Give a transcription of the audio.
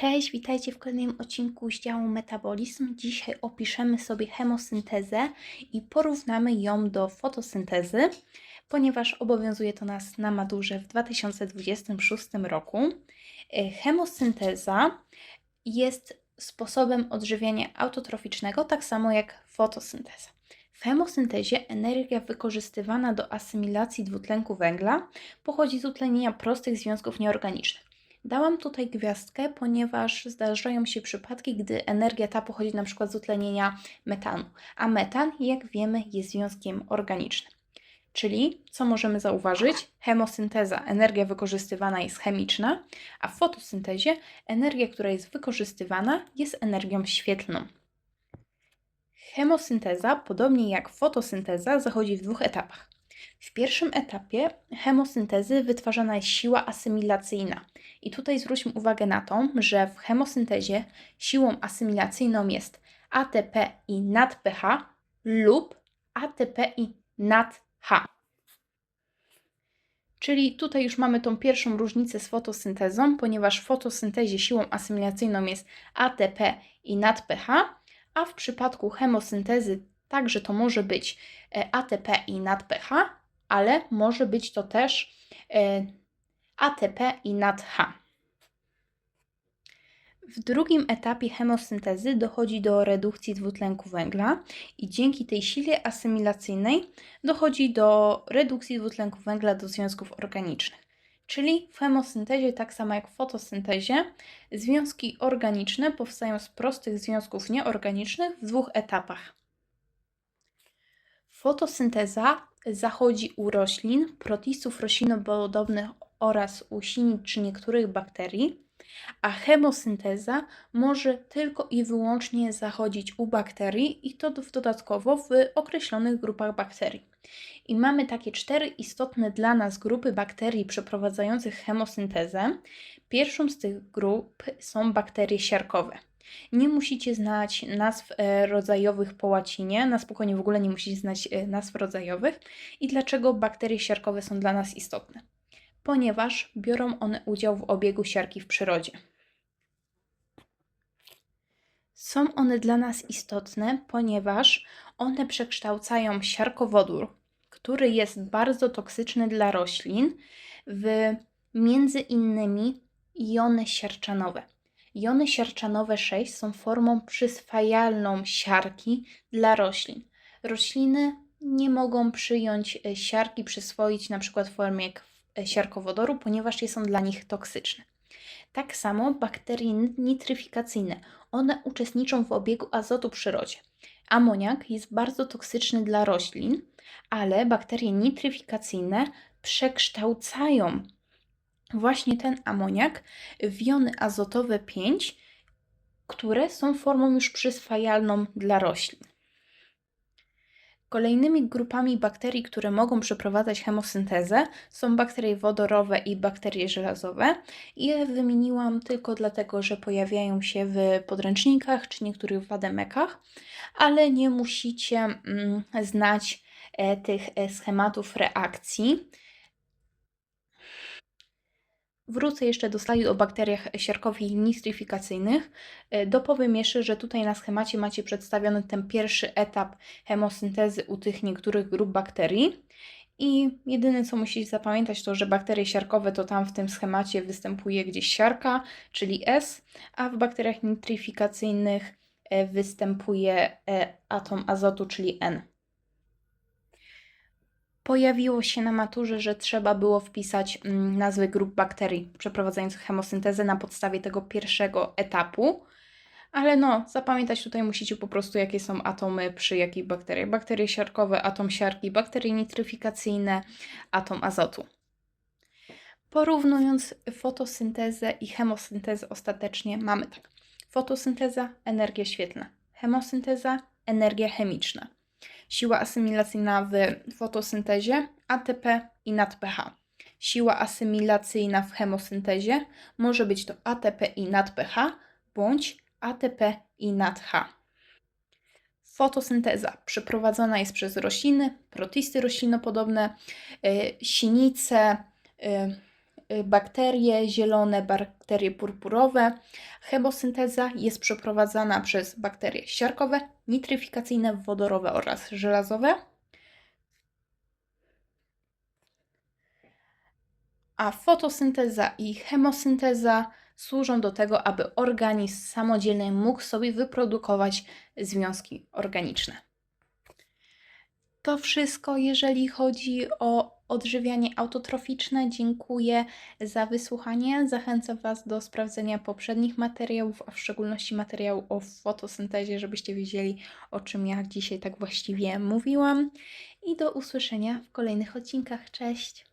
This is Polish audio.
Cześć, witajcie w kolejnym odcinku z działu Metabolizm. Dzisiaj opiszemy sobie chemosyntezę i porównamy ją do fotosyntezy, ponieważ obowiązuje to nas na maturze w 2026 roku. E, Chemosynteza jest sposobem odżywiania autotroficznego, tak samo jak fotosynteza. W chemosyntezie energia wykorzystywana do asymilacji dwutlenku węgla pochodzi z utlenienia prostych związków nieorganicznych. Dałam tutaj gwiazdkę, ponieważ zdarzają się przypadki, gdy energia ta pochodzi na przykład z utlenienia metanu, a metan, jak wiemy, jest związkiem organicznym. Czyli, co możemy zauważyć? Chemosynteza, energia wykorzystywana jest chemiczna, a w fotosyntezie energia, która jest wykorzystywana, jest energią świetlną. Chemosynteza, podobnie jak fotosynteza, zachodzi w dwóch etapach. W pierwszym etapie chemosyntezy wytwarzana jest siła asymilacyjna. I tutaj zwróćmy uwagę na to, że w chemosyntezie siłą asymilacyjną jest ATP i nad pH lub ATP i nad H. Czyli tutaj już mamy tą pierwszą różnicę z fotosyntezą, ponieważ w fotosyntezie siłą asymilacyjną jest ATP i nad pH, a w przypadku chemosyntezy także to może być e, ATP i nad pH, ale może być to też e, ATP i nad H. W drugim etapie chemosyntezy dochodzi do redukcji dwutlenku węgla i dzięki tej sile asymilacyjnej dochodzi do redukcji dwutlenku węgla do związków organicznych. Czyli w chemosyntezie, tak samo jak w fotosyntezie, związki organiczne powstają z prostych związków nieorganicznych w dwóch etapach. Fotosynteza zachodzi u roślin, protistów roślinopodobnych oraz u sinic czy niektórych bakterii, a chemosynteza może tylko i wyłącznie zachodzić u bakterii i to dodatkowo w określonych grupach bakterii. I mamy takie cztery istotne dla nas grupy bakterii przeprowadzających chemosyntezę. Pierwszą z tych grup są bakterie siarkowe. Nie musicie znać nazw e, rodzajowych po łacinie, na spokojnie w ogóle nie musicie znać e, nazw rodzajowych. I dlaczego bakterie siarkowe są dla nas istotne? Ponieważ biorą one udział w obiegu siarki w przyrodzie. Są one dla nas istotne, ponieważ one przekształcają siarkowodór, który jest bardzo toksyczny dla roślin, w między innymi jony siarczanowe. Jony siarczanowe 6 są formą przyswajalną siarki dla roślin. Rośliny nie mogą przyjąć e, siarki, przyswoić na przykład w formie e, siarkowodoru, ponieważ są dla nich toksyczne. Tak samo bakterie nitryfikacyjne. One uczestniczą w obiegu azotu w przyrodzie. Amoniak jest bardzo toksyczny dla roślin, ale bakterie nitryfikacyjne przekształcają właśnie ten amoniak w jony azotowe 5, które są formą już przyswajalną dla roślin. Kolejnymi grupami bakterii, które mogą przeprowadzać chemosyntezę, są bakterie wodorowe i bakterie żelazowe. Je wymieniłam tylko dlatego, że pojawiają się w podręcznikach czy niektórych wademekach, ale nie musicie mm, znać e, tych e, schematów reakcji. Wrócę jeszcze do slajdu o bakteriach siarkowych i nitryfikacyjnych. E, dopowiem jeszcze, że tutaj na schemacie macie przedstawiony ten pierwszy etap chemosyntezy u tych niektórych grup bakterii. I jedyne co musicie zapamiętać to, że bakterie siarkowe to tam w tym schemacie występuje gdzieś siarka, czyli S, a w bakteriach nitryfikacyjnych e, występuje e, atom azotu, czyli N pojawiło się na maturze, że trzeba było wpisać mm, nazwy grup bakterii przeprowadzających chemosyntezę na podstawie tego pierwszego etapu. Ale no, zapamiętać tutaj musicie po prostu, jakie są atomy przy jakich bakteriach. Bakterie siarkowe, atom siarki, bakterie nitryfikacyjne, atom azotu. Porównując fotosyntezę i chemosyntezę ostatecznie mamy tak. Fotosynteza, energia świetlna. Chemosynteza, energia chemiczna siła asymilacyjna w fotosyntezie, ATP i NADPH. Siła asymilacyjna w chemosyntezie może być to ATP i NADPH bądź ATP i NADH. Fotosynteza przeprowadzona jest przez rośliny, protisty roślinopodobne, yy, sinice, y, bakterie zielone, bakterie purpurowe. Chemosynteza jest przeprowadzana przez bakterie siarkowe, nitryfikacyjne, wodorowe oraz żelazowe. A fotosynteza i chemosynteza służą do tego, aby organizm samodzielnie mógł sobie wyprodukować związki organiczne. To wszystko, jeżeli chodzi o odżywianie autotroficzne. Dziękuję za wysłuchanie. Zachęcam Was do sprawdzenia poprzednich materiałów, a w szczególności materiału o fotosyntezie, żebyście wiedzieli, o czym ja dzisiaj tak właściwie mówiłam. I do usłyszenia w kolejnych odcinkach. Cześć!